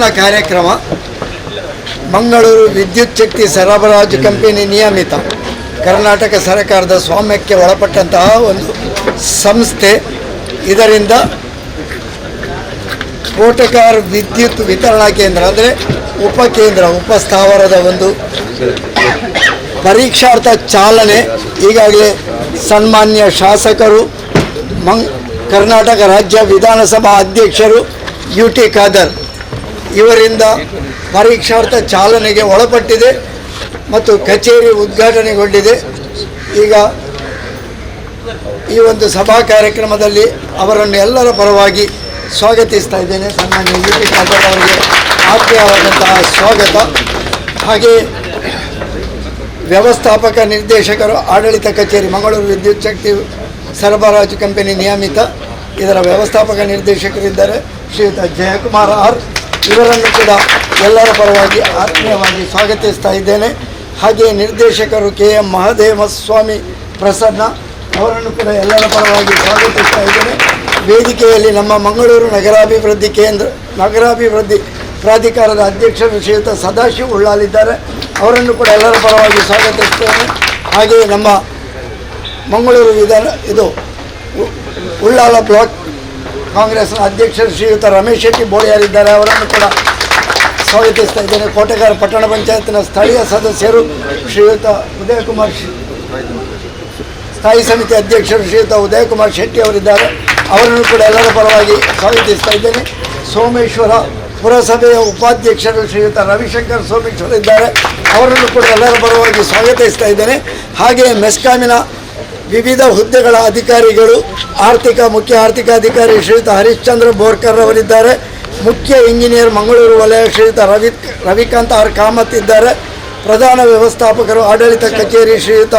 ಸುವರ್ಣ ಕಾರ್ಯಕ್ರಮ. ಮಂಗಳೂರು ವಿದ್ಯುತ್ ಶಕ್ತಿ ಸರಬರಾಜು ಕಂಪನಿ ನಿಯಮಿತ. ಕರ್ನಾಟಕ ಸರ್ಕಾರದ ಸ್ವಾಮ್ಯಕ್ಕೆ ಒಳಪಟ್ಟಂತಹ ಒಂದು ಸಂಸ್ಥೆ. ಇದರಿಂದ ಕೋಟಕಾರ್ ವಿದ್ಯುತ್ ವಿತರಣಾ ಕೇಂದ್ರ ಅಂದರೆ ಉಪಕೇಂದ್ರ ಉಪಸ್ಥಾವರದ ಒಂದು ಪರೀಕ್ಷಾರ್ಥ ಚಾಲನೆ. ಈಗಾಗಲೇ ಸನ್ಮಾನ್ಯ ಶಾಸಕರು, ಮಂಗ್ ಕರ್ನಾಟಕ ರಾಜ್ಯ ವಿಧಾನಸಭಾ ಅಧ್ಯಕ್ಷರು, ಯು ಟಿ ಖಾದರ್. ಇವರಿಂದ ಪರೀಕ್ಷಾರ್ಥ ಚಾಲನೆಗೆ ಒಳಪಟ್ಟಿದೆ ಮತ್ತು ಕಚೇರಿ ಉದ್ಘಾಟನೆಗೊಂಡಿದೆ. ಈಗ ಈ ಒಂದು ಸಭಾ ಕಾರ್ಯಕ್ರಮದಲ್ಲಿ ಅವರನ್ನು ಎಲ್ಲರ ಪರವಾಗಿ ಸ್ವಾಗತಿಸ್ತಾ ಇದ್ದೇನೆ. ಸನ್ಮಾನ್ಯ ಯು ಪಿ ಖಾದರ್ ಅವರಿಗೆ ಆತ್ಮೀಯವಾದಂತಹ ಸ್ವಾಗತ. ಹಾಗೆ ವ್ಯವಸ್ಥಾಪಕ ನಿರ್ದೇಶಕರು ಆಡಳಿತ ಕಚೇರಿ, ಮಂಗಳೂರು ವಿದ್ಯುತ್ ಶಕ್ತಿ ಸರಬರಾಜು ಕಂಪನಿ ನಿಯಮಿತ. ಇದರ ವ್ಯವಸ್ಥಾಪಕ ನಿರ್ದೇಶಕರಿದ್ದಾರೆ ಶ್ರೀಯುತ ಜಯಕುಮಾರ್ ಆರ್. ಇವರನ್ನು ಕೂಡ ಎಲ್ಲರ ಪರವಾಗಿ ಆತ್ಮೀಯವಾಗಿ ಸ್ವಾಗತಿಸ್ತಾ ಇದ್ದೇನೆ. ಹಾಗೆ ನಿರ್ದೇಶಕರು ಕೆ ಎಂ ಮಹದೇವಸ್ವಾಮಿ ಪ್ರಸನ್ನ ಅವರನ್ನು ಕೂಡ ಎಲ್ಲರ ಪರವಾಗಿ ಸ್ವಾಗತಿಸ್ತಾ ಇದ್ದೇನೆ. ವೇದಿಕೆಯಲ್ಲಿ ನಮ್ಮ ಮಂಗಳೂರು ನಗರಾಭಿವೃದ್ಧಿ ಕೇಂದ್ರ, ನಗರಾಭಿವೃದ್ಧಿ ಪ್ರಾಧಿಕಾರದ ಅಧ್ಯಕ್ಷರು ಶ್ರೀಯುತ ಸದಾಶಿವ ಉಳ್ಳಾಲಿದ್ದಾರೆ. ಅವರನ್ನು ಕೂಡ ಎಲ್ಲರ ಪರವಾಗಿ ಸ್ವಾಗತಿಸ್ತೇನೆ. ಹಾಗೆಯೇ ನಮ್ಮ ಮಂಗಳೂರು ವಿಧಾನ, ಇದು ಉಳ್ಳಾಲ ಬ್ಲಾಕ್ ಕಾಂಗ್ರೆಸ್ನ ಅಧ್ಯಕ್ಷರು ಶ್ರೀಯುತ ರಮೇಶ್ ಶೆಟ್ಟಿ ಬೋಳಿಯಾರಿದ್ದಾರೆ, ಅವರನ್ನು ಕೂಡ ಸ್ವಾಗತಿಸ್ತಾ ಇದ್ದೇನೆ. ಕೋಟೆಗಾರ ಪಟ್ಟಣ ಪಂಚಾಯತ್ನ ಸ್ಥಳೀಯ ಸದಸ್ಯರು ಶ್ರೀಯುತ ಉದಯಕುಮಾರ್ ಸ್ಥಾಯಿ ಸಮಿತಿ ಅಧ್ಯಕ್ಷರು ಶ್ರೀಯುತ ಉದಯಕುಮಾರ್ ಶೆಟ್ಟಿ ಅವರಿದ್ದಾರೆ. ಅವರನ್ನು ಕೂಡ ಎಲ್ಲರ ಪರವಾಗಿ ಸ್ವಾಗತಿಸ್ತಾ ಇದ್ದೇನೆ. ಸೋಮೇಶ್ವರ ಪುರಸಭೆಯ ಉಪಾಧ್ಯಕ್ಷರು ಶ್ರೀಯುತ ರವಿಶಂಕರ್ ಸೋಮೇಶ್ವರ ಇದ್ದಾರೆ. ಅವರನ್ನು ಕೂಡ ಎಲ್ಲರ ಪರವಾಗಿ ಸ್ವಾಗತಿಸ್ತಾ ಇದ್ದೇನೆ. ಹಾಗೆಯೇ ಮೆಸ್ಕಾಮಿನ ವಿವಿಧ ಹುದ್ದೆಗಳ ಅಧಿಕಾರಿಗಳು, ಆರ್ಥಿಕ, ಮುಖ್ಯ ಆರ್ಥಿಕ ಅಧಿಕಾರಿ ಶ್ರೀಯುತ ಹರಿಶ್ಚಂದ್ರ ಬೋರ್ಕರ್ ಅವರಿದ್ದಾರೆ ಮುಖ್ಯ ಇಂಜಿನಿಯರ್ ಮಂಗಳೂರು ವಲಯ ಶ್ರೀಯುತ ರವಿ, ರವಿಕಾಂತ್ ಆರ್ ಕಾಮತ್ ಇದ್ದಾರೆ. ಪ್ರಧಾನ ವ್ಯವಸ್ಥಾಪಕರು ಆಡಳಿತ ಕಚೇರಿ ಶ್ರೀಯುತ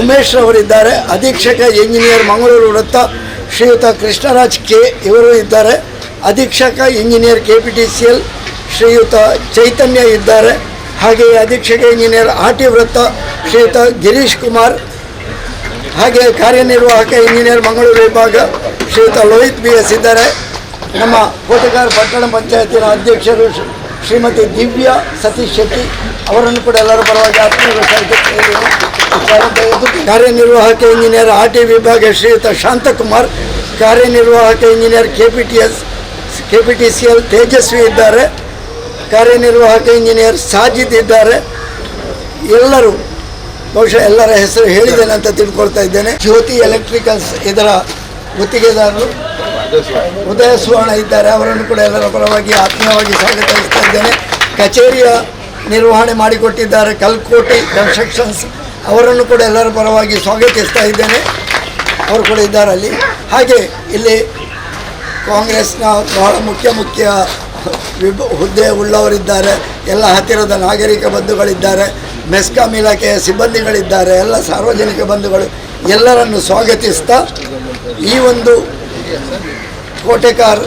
ಉಮೇಶ್ ಅವರಿದ್ದಾರೆ ಅಧೀಕ್ಷಕ ಇಂಜಿನಿಯರ್ ಮಂಗಳೂರು ವೃತ್ತ ಶ್ರೀಯುತ ಕೃಷ್ಣರಾಜ್ ಕೆ ಇವರು ಇದ್ದಾರೆ. ಅಧೀಕ್ಷಕ engineer K P T C L ಶ್ರೀಯುತ ಚೈತನ್ಯ ಇದ್ದಾರೆ. ಹಾಗೆಯೇ ಅಧೀಕ್ಷಕ ಇಂಜಿನಿಯರ್ ಆರ್ ಟಿ ವೃತ್ತ ಶ್ರೀಯುತ ಗಿರೀಶ್ ಕುಮಾರ್ ಹಾಗೆ ಕಾರ್ಯನಿರ್ವಾಹಕ ಇಂಜಿನಿಯರ್ ಮಂಗಳೂರು ವಿಭಾಗ ಶ್ರೀಯುತ ಲೋಹಿತ್ ಬಿ ಎಸ್ ಇದ್ದಾರೆ. ನಮ್ಮ ಕೋಟೆಗಾರ ಪಟ್ಟಣ ಪಂಚಾಯತಿನ ಅಧ್ಯಕ್ಷರು ಶ್ರೀ- ಶ್ರೀಮತಿ ದಿವ್ಯಾ ಸತೀಶ್ ಶೆಟ್ಟಿ ಅವರನ್ನು ಕೂಡ ಎಲ್ಲರೂ ಪರವಾಗಿ ಆತ್ಮೀಯ ಕಾರ್ಯನಿರ್ವಾಹಕ ಇಂಜಿನಿಯರ್ ಆರ್ ಟಿ ವಿಭಾಗ ಶ್ರೀಯುತ ಶಾಂತಕುಮಾರ್, ಕಾರ್ಯನಿರ್ವಾಹಕ engineer K P T S K P T C L Tejaswi ಇದ್ದಾರೆ. ಕಾರ್ಯನಿರ್ವಾಹಕ ಇಂಜಿನಿಯರ್ ಸಾಜಿದ್ ಇದ್ದಾರೆ. ಎಲ್ಲರೂ ಬಹುಶಃ ಎಲ್ಲರ ಹೆಸರು ಹೇಳಿದ್ದೇನೆ ಅಂತ ತಿಳ್ಕೊಳ್ತಾ ಇದ್ದೇನೆ. ಜ್ಯೋತಿ ಎಲೆಕ್ಟ್ರಿಕಲ್ಸ್ ಇದರ ಗುತ್ತಿಗೆದಾರರು. ಉದಯ ಸುವರ್ಣ ಇದ್ದಾರೆ. ಅವರನ್ನು ಕೂಡ ಎಲ್ಲರ ಪರವಾಗಿ ಆತ್ಮೀಯವಾಗಿ ಸ್ವಾಗತಿಸ್ತಾ ಇದ್ದೇನೆ. ಕಚೇರಿಯ ನಿರ್ವಹಣೆ ಮಾಡಿಕೊಟ್ಟಿದ್ದಾರೆ ಕಲ್ಕೋಟಿ ಕನ್ಸ್ಟ್ರಕ್ಷನ್ಸ್ ಅವರನ್ನು ಕೂಡ ಎಲ್ಲರ ಪರವಾಗಿ ಸ್ವಾಗತಿಸ್ತಾ ಇದ್ದೇನೆ. ಅವರು ಕೂಡ ಇದ್ದಾರೆ ಅಲ್ಲಿ. ಹಾಗೆ ಇಲ್ಲಿ ಕಾಂಗ್ರೆಸ್ನ ಬಹಳ ಮುಖ್ಯ ಮುಖ್ಯ ವಿಭ ಹುದ್ದೆ ಉಳ್ಳವರಿದ್ದಾರೆ. ಎಲ್ಲ ಹತ್ತಿರದ ನಾಗರಿಕ ಬಂಧುಗಳಿದ್ದಾರೆ. ಮೆಸ್ಕಾಂ ಇಲಾಖೆಯ ಸಿಬ್ಬಂದಿಗಳಿದ್ದಾರೆ, ಎಲ್ಲ ಸಾರ್ವಜನಿಕ ಬಂಧುಗಳು, ಎಲ್ಲರನ್ನು ಸ್ವಾಗತಿಸ್ತಾ ಈ ಒಂದು ಕೋಟೆಕಾರ್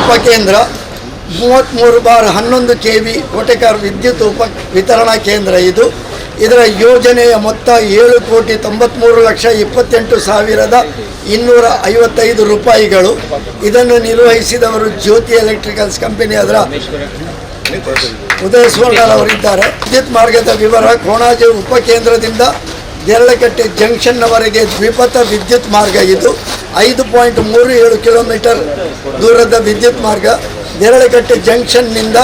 ಉಪಕೇಂದ್ರ ಮೂವತ್ತ್ಮೂರು ಬಾರ್ ಹನ್ನೊಂದು ಕೆ ವಿ ಕೋಟೆಕಾರ್ ವಿದ್ಯುತ್ ಉಪ ವಿತರಣಾ ಕೇಂದ್ರ ಇದು. ಇದರ ಯೋಜನೆಯ ಮೊತ್ತ ಏಳು ಕೋಟಿ ತೊಂಬತ್ತ್ಮೂರು ಲಕ್ಷ ಇಪ್ಪತ್ತೆಂಟು ಸಾವಿರದ ಇನ್ನೂರ ಐವತ್ತೈದು ರೂಪಾಯಿಗಳು. ಇದನ್ನು ನಿರ್ವಹಿಸಿದವರು ಜ್ಯೋತಿ ಎಲೆಕ್ಟ್ರಿಕಲ್ಸ್ ಕಂಪನಿ ಅದರ ಉದಯ ಸುವರ್ಣರ್ ಅವರಿದ್ದಾರೆ ವಿದ್ಯುತ್ ಮಾರ್ಗದ ವಿವರ ಕೋಣಾಜೆ ಉಪಕೇಂದ್ರದಿಂದ ದೇರಳಕಟ್ಟೆ ಜಂಕ್ಷನ್ನವರೆಗೆ ದ್ವಿಪಥ ವಿದ್ಯುತ್ ಮಾರ್ಗ ಇದು. ಐದು ಪಾಯಿಂಟ್ ಮೂರು ಏಳು ಕಿಲೋಮೀಟರ್ ದೂರದ ವಿದ್ಯುತ್ ಮಾರ್ಗ. ದೇರಳಕಟ್ಟೆ ಜಂಕ್ಷನ್ನಿಂದ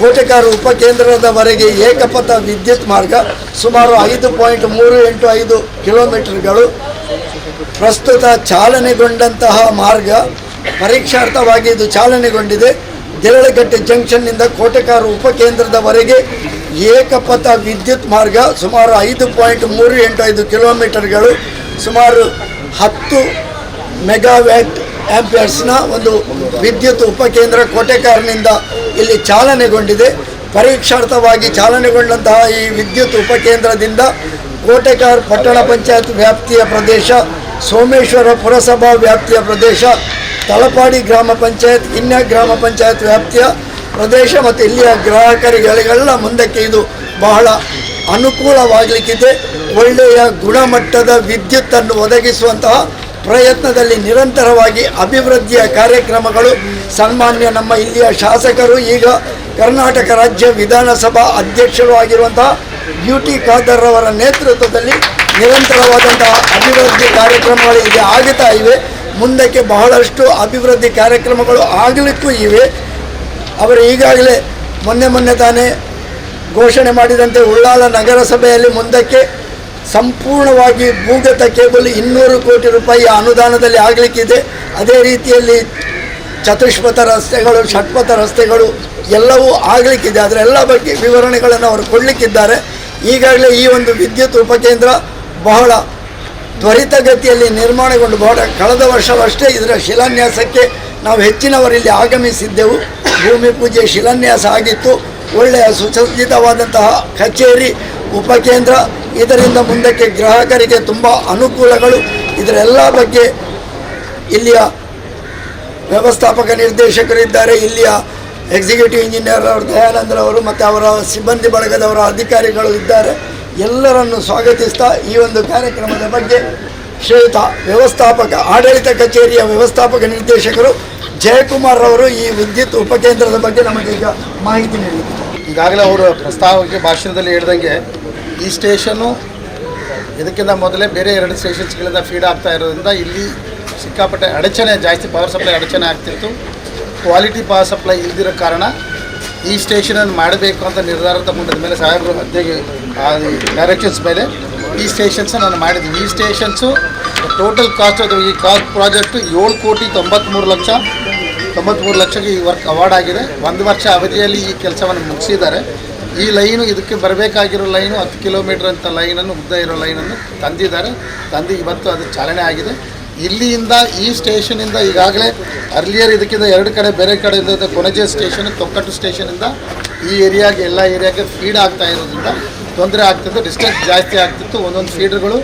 ಕೋಟೆಕಾರ ಉಪಕೇಂದ್ರದವರೆಗೆ ಏಕಪಥ ವಿದ್ಯುತ್ ಮಾರ್ಗ. ಸುಮಾರು ಐದು ಪಾಯಿಂಟ್ ಮೂರು ಎಂಟು ಐದು ಕಿಲೋಮೀಟರ್ಗಳು. ಪ್ರಸ್ತುತ ಚಾಲನೆಗೊಂಡಂತಹ ಮಾರ್ಗ ಪರೀಕ್ಷಾರ್ಥವಾಗಿ ಇದು ಚಾಲನೆಗೊಂಡಿದೆ. ದೇರಳಗಟ್ಟೆ ಜಂಕ್ಷನ್ನಿಂದ ಕೋಟೆಕಾರು ಉಪಕೇಂದ್ರದವರೆಗೆ ಏಕಪಥ ವಿದ್ಯುತ್ ಮಾರ್ಗ ಸುಮಾರು ಐದು ಪಾಯಿಂಟ್ ಮೂರು ಎಂಟು ಐದು ಕಿಲೋಮೀಟರ್ಗಳು ಸುಮಾರು ಹತ್ತು ಮೆಗಾವ್ಯಾಟ್ ಆ್ಯಂಪಿಯರ್ಸ್ನ ಒಂದು ವಿದ್ಯುತ್ ಉಪಕೇಂದ್ರ ಕೋಟೆಕಾರನಿಂದ ಇಲ್ಲಿ ಚಾಲನೆಗೊಂಡಿದೆ. ಪರೀಕ್ಷಾರ್ಥವಾಗಿ ಚಾಲನೆಗೊಂಡಂತಹ ಈ ವಿದ್ಯುತ್ ಉಪಕೇಂದ್ರದಿಂದ ಕೋಟೆಕಾರ್ ಪಟ್ಟಣ ಪಂಚಾಯತ್ ವ್ಯಾಪ್ತಿಯ ಪ್ರದೇಶ, ಸೋಮೇಶ್ವರ ಪುರಸಭಾ ವ್ಯಾಪ್ತಿಯ ಪ್ರದೇಶ ತಲಪಾಡಿ ಗ್ರಾಮ ಪಂಚಾಯತ್ ಇನ್ನ ಗ್ರಾಮ ಪಂಚಾಯತ್ ವ್ಯಾಪ್ತಿಯ ಪ್ರದೇಶ ಮತ್ತು ಇಲ್ಲಿಯ ಗ್ರಾಹಕರಿಗೆಲ್ಲ ಮುಂದಕ್ಕೆ ಇದು ಬಹಳ ಅನುಕೂಲವಾಗಲಿಕ್ಕಿದೆ. ಒಳ್ಳೆಯ ಗುಣಮಟ್ಟದ ವಿದ್ಯುತ್ತನ್ನು ಒದಗಿಸುವಂತಹ ಪ್ರಯತ್ನದಲ್ಲಿ ನಿರಂತರವಾಗಿ ಅಭಿವೃದ್ಧಿಯ ಕಾರ್ಯಕ್ರಮಗಳು. ಸನ್ಮಾನ್ಯ ನಮ್ಮ ಇಲ್ಲಿಯ ಶಾಸಕರು, ಈಗ ಕರ್ನಾಟಕ ರಾಜ್ಯ ವಿಧಾನಸಭಾ ಅಧ್ಯಕ್ಷರು ಆಗಿರುವಂತಹ ಯು ಟಿ ಖಾದರ್ ಅವರ ನೇತೃತ್ವದಲ್ಲಿ ನಿರಂತರವಾದಂತಹ ಅಭಿವೃದ್ಧಿ ಕಾರ್ಯಕ್ರಮಗಳು ಈಗ ಆಗುತ್ತಾ ಇವೆ. ಮುಂದಕ್ಕೆ ಬಹಳಷ್ಟು ಅಭಿವೃದ್ಧಿ ಕಾರ್ಯಕ್ರಮಗಳು ಆಗಲಿಕ್ಕೂ ಇವೆ. ಅವರು ಈಗಾಗಲೇ ಮೊನ್ನೆ ಮೊನ್ನೆ ತಾನೇ ಘೋಷಣೆ ಮಾಡಿದಂತೆ ಉಳ್ಳಾಲ ನಗರಸಭೆಯಲ್ಲಿ ಮುಂದಕ್ಕೆ ಸಂಪೂರ್ಣವಾಗಿ ಭೂಗತ ಕೇಬಲ್ ಇನ್ನೂರು ಕೋಟಿ ರೂಪಾಯಿ ಅನುದಾನದಲ್ಲಿ ಆಗಲಿಕ್ಕಿದೆ. ಅದೇ ರೀತಿಯಲ್ಲಿ ಚತುಷ್ಪಥ ರಸ್ತೆಗಳು, ಷಟ್ಪಥ ರಸ್ತೆಗಳು ಎಲ್ಲವೂ ಆಗಲಿಕ್ಕಿದೆ. ಅದರೆಲ್ಲ ಬಗ್ಗೆ ವಿವರಣೆಗಳನ್ನು ಅವರು ಕೊಡಲಿಕ್ಕಿದ್ದಾರೆ. ಈಗಾಗಲೇ ಈ ಒಂದು ವಿದ್ಯುತ್ ಉಪಕೇಂದ್ರ ಬಹಳ ತ್ವರಿತಗತಿಯಲ್ಲಿ ನಿರ್ಮಾಣಗೊಂಡು ಬಹಳ ಕಳೆದ ವರ್ಷವಷ್ಟೇ ಇದರ ಶಿಲಾನ್ಯಾಸಕ್ಕೆ ನಾವು ಹೆಚ್ಚಿನವರಿಲ್ಲಿ ಆಗಮಿಸಿದ್ದೆವು. ಭೂಮಿ ಪೂಜೆ ಶಿಲಾನ್ಯಾಸ ಆಗಿತ್ತು. ಒಳ್ಳೆಯ ಸುಸಜ್ಜಿತವಾದಂತಹ ಕಚೇರಿ, ಉಪಕೇಂದ್ರ, ಇದರಿಂದ ಮುಂದಕ್ಕೆ ಗ್ರಾಹಕರಿಗೆ ತುಂಬ ಅನುಕೂಲಗಳು. ಇದರೆಲ್ಲ ಬಗ್ಗೆ ಇಲ್ಲಿಯ ವ್ಯವಸ್ಥಾಪಕ ನಿರ್ದೇಶಕರಿದ್ದಾರೆ ಇಲ್ಲಿಯ ಎಕ್ಸಿಕ್ಯೂಟಿವ್ ಇಂಜಿನಿಯರ್ ಅವರು ದಯಾನಂದ್ರವರು ಮತ್ತು ಅವರ ಸಿಬ್ಬಂದಿ ಬಳಗದವರ ಅಧಿಕಾರಿಗಳು ಇದ್ದಾರೆ. ಎಲ್ಲರನ್ನು ಸ್ವಾಗತಿಸ್ತಾ ಈ ಒಂದು ಕಾರ್ಯಕ್ರಮದ ಬಗ್ಗೆ ಶ್ರೇಯುತ ವ್ಯವಸ್ಥಾಪಕ, ಆಡಳಿತ ಕಚೇರಿಯ ವ್ಯವಸ್ಥಾಪಕ ನಿರ್ದೇಶಕರು ಜಯಕುಮಾರ್ ಅವರು ಈ ವಿದ್ಯುತ್ ಉಪಕೇಂದ್ರದ ಬಗ್ಗೆ ನಮಗೆ ಈಗ ಮಾಹಿತಿ ನೀಡಿದ್ದಾರೆ ಈಗಾಗಲೇ ಅವರು ಪ್ರಸ್ತಾವಕ್ಕೆ ಭಾಷಣದಲ್ಲಿ ಹೇಳ್ದಂಗೆ ಈ ಸ್ಟೇಷನು ಇದಕ್ಕಿಂತ ಮೊದಲೇ ಬೇರೆ ಎರಡು ಸ್ಟೇಷನ್ಸ್ಗಳಿಂದ ಫೀಡ್ ಆಗ್ತಾ ಇರೋದ್ರಿಂದ ಇಲ್ಲಿ ಸಿಕ್ಕಾಪಟ್ಟೆ ಅಡಚಣೆ, ಜಾಸ್ತಿ ಪವರ್ ಸಪ್ಲೈ ಅಡಚಣೆ ಆಗ್ತಿತ್ತು. ಕ್ವಾಲಿಟಿ ಪವರ್ ಸಪ್ಲೈ ಇಲ್ದಿರೋ ಕಾರಣ ಈ ಸ್ಟೇಷನನ್ನು ಮಾಡಬೇಕು ಅಂತ ನಿರ್ಧಾರ ತಗೊಂಡಿದ ಮೇಲೆ ಸಾಹೇಬರು ಅಧ್ಯಕ್ಷ ಡೈರೆಕ್ಷನ್ಸ್ ಮೇಲೆ ಈ ಸ್ಟೇಷನ್ಸ್ ನಾನು ಮಾಡಿದ್ದೀನಿ. ಈ ಸ್ಟೇಷನ್ಸು ಟೋಟಲ್ ಕಾಸ್ಟ್ ಅದು ಈ ಕಾಸ್ಟ್ ಪ್ರಾಜೆಕ್ಟು ಏಳು ಕೋಟಿ ತೊಂಬತ್ತ್ಮೂರು ಲಕ್ಷ ತೊಂಬತ್ತ್ಮೂರು ಲಕ್ಷಕ್ಕೆ ಈ ವರ್ಕ್ ಅವಾರ್ಡ್ ಆಗಿದೆ. ಒಂದು ವರ್ಷ ಅವಧಿಯಲ್ಲಿ ಈ ಕೆಲಸವನ್ನು ಮುಗಿಸಿದ್ದಾರೆ. ಈ ಲೈನು ಇದಕ್ಕೆ ಬರಬೇಕಾಗಿರೋ ಲೈನು ಹತ್ತು ಕಿಲೋಮೀಟ್ರ್ ಅಂತ ಲೈನನ್ನು ಉದ್ದ ಇರೋ ಲೈನನ್ನು ತಂದಿದ್ದಾರೆ. ತಂದು ಇವತ್ತು ಅದು ಚಾಲನೆ ಆಗಿದೆ. ಇಲ್ಲಿಂದ ಈ ಸ್ಟೇಷನಿಂದ ಈಗಾಗಲೇ ಅರ್ಲಿಯರ್ ಇದಕ್ಕಿಂತ ಎರಡು ಕಡೆ, ಬೇರೆ ಕಡೆ ಕಡೆಯಿಂದ ಕೊನಜೆ ಸ್ಟೇಷನ್, ತೊಕ್ಕಟ್ಟು ಸ್ಟೇಷನಿಂದ ಈ ಏರಿಯಾಗೆ, ಎಲ್ಲ ಏರಿಯಾಗೆ ಫೀಡ್ ಆಗ್ತಾ ಇರೋದ್ರಿಂದ ತೊಂದರೆ ಆಗ್ತಿತ್ತು ಡಿಸ್ಟೆನ್ಸ್ ಜಾಸ್ತಿ ಆಗ್ತಿತ್ತು, ಒಂದೊಂದು ಫೀಡರ್ಗಳು